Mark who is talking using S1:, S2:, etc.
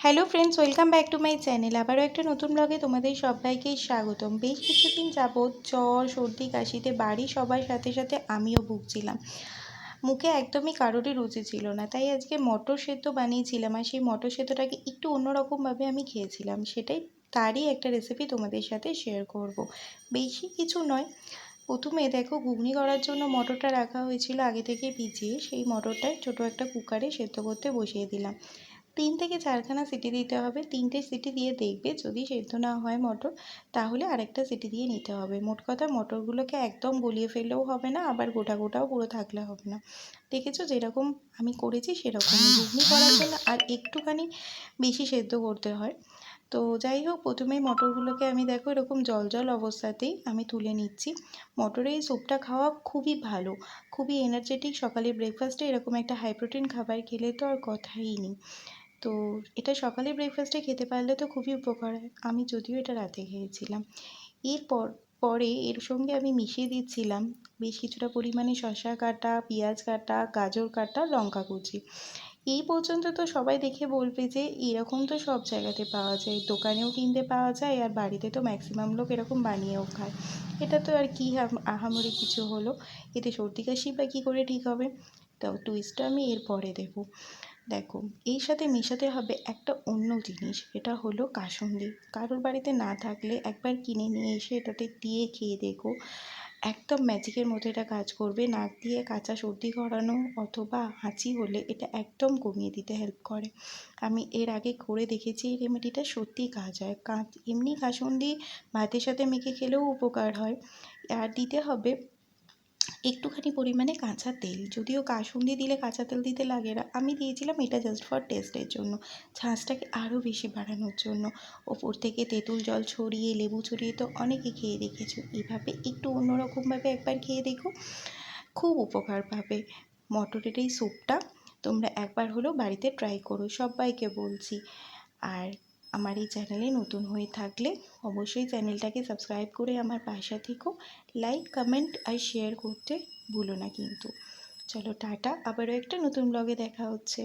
S1: Hello friends welcome back to my channel আবারও একটা নতুন ব্লগে তোমাদের সবাইকে স্বাগতম। বেশ কিছুদিন যাবৎ জ্বর, সর্দি, কাশিতে বাড়ি সবার সাথে সাথে আমিও ভুগছিলাম। মুখে একদমই কারোরই রুচি ছিল না, তাই আজকে মটর সেদ্ধ বানিয়েছিলাম আর সেই মটর সেদ্ধটাকে একটু অন্যরকমভাবে আমি খেয়েছিলাম। সেটাই তারই একটা রেসিপি তোমাদের সাথে শেয়ার করব। বেশি কিছু নয়, প্রথমে দেখো ঘুগনি করার জন্য মটরটা রাখা হয়েছিল আগে থেকে ভিজিয়ে, সেই মটরটাই ছোটো একটা কুকারে সেদ্ধ করতে বসিয়ে দিলাম। তিন থেকে চারখানা সিটি দিতে হবে। তিনটে সিটি দিয়ে দেখবে যদি সেদ্ধ না হয় মটর, তাহলে আরেকটা সিটি দিয়ে নিতে হবে। মোট কথা মটরগুলোকে একদম গলিয়ে ফেললেও হবে না, আবার গোটা গোটাও পুরো থাকলে হবে না। দেখেছ যেরকম আমি করেছি সেরকম। ঘুগনি করার জন্য আর একটুখানি বেশি সেদ্ধ করতে হয়। তো যাই হোক প্রথমেই মটরগুলোকে আমি দেখো এরকম জল জল অবস্থাতেই আমি তুলে নিচ্ছি। মটরের এই স্যুপটা খাওয়া খুবই ভালো। খুবই এনার্জেটিক সকালে ব্রেকফাস্টে এরকম একটা হাই প্রোটিন খাবার খেলে তো আর কথাই নেই। তো এটা সকালে ব্রেকফাস্টে খেতে পারলে তো খুবই উপকার হয়। আমি যদিও এটা রাতে খেয়েছিলাম। এরপর, পরে এর সঙ্গে আমি মিশিয়ে দিচ্ছিলাম বেশ কিছুটা পরিমাণে শসা কাটা, পেঁয়াজ কাটা, গাজর কাটা, লঙ্কা কুচি। এই পর্যন্ত তো সবাই দেখে বলবে যে এরকম তো সব জায়গাতে পাওয়া যায়, দোকানেও কিনতে পাওয়া যায় আর বাড়িতে তো ম্যাক্সিমাম লোক এরকম বানিয়েও খায়। এটা তো আর কি আহামরি কিছু হলো? এতে সর্দি কাশি বা কী করে ঠিক হবে? তো টুইস্টটা আমি এরপরে দেবো। দেখো, এর সাথে মেশাতে হবে একটা অন্য জিনিস এটা হলো কাসুন্দি। কারোর বাড়িতে না থাকলে একবার কিনে নিয়ে এসে এটাতে দিয়ে খেয়ে দেখো, একদম ম্যাজিকের মতো এটা কাজ করবে। নাক দিয়ে কাঁচা সর্দি করানো অথবা হাঁচি হলে এটা একদম কমিয়ে দিতে হেল্প করে। আমি এর আগে করে দেখেছি, এই রেমেডিটা সত্যিই কাজ হয়। কাঁচ, এমনি কাসুন্দি ভাতের সাথে মেখে খেলেও উপকার হয়। আর দিতে হবে একটুখানি পরিমাণে কাঁচা তেল। যদিও কাসুন্দি দিলে কাঁচা তেল দিতে লাগে না, আমি দিয়েছিলাম এটা জাস্ট ফর টেস্টের জন্য ঝাঁঝটাকে আরও বেশি বাড়ানোর জন্য। ওপর থেকে তেঁতুল জল ছড়িয়ে, লেবু ছড়িয়ে তো অনেকে খেয়ে দেখেছ, এভাবে একটু অন্যরকমভাবে একবার খেয়ে দেখো, খুব উপকার পাবে। মটরের এই স্যুপটা তোমরা একবার হলেও বাড়িতে ট্রাই করো, সবাইকে বলছি। আর আমার এই চ্যানেলে নতুন হয়ে থাকলে অবশ্যই চ্যানেলটাকে সাবস্ক্রাইব করে আমার পাশে থেকো। লাইক, কমেন্ট আর শেয়ার করতে ভুলো না কিন্তু। চলো টাটা, আবারও একটা নতুন ব্লগে দেখা হচ্ছে।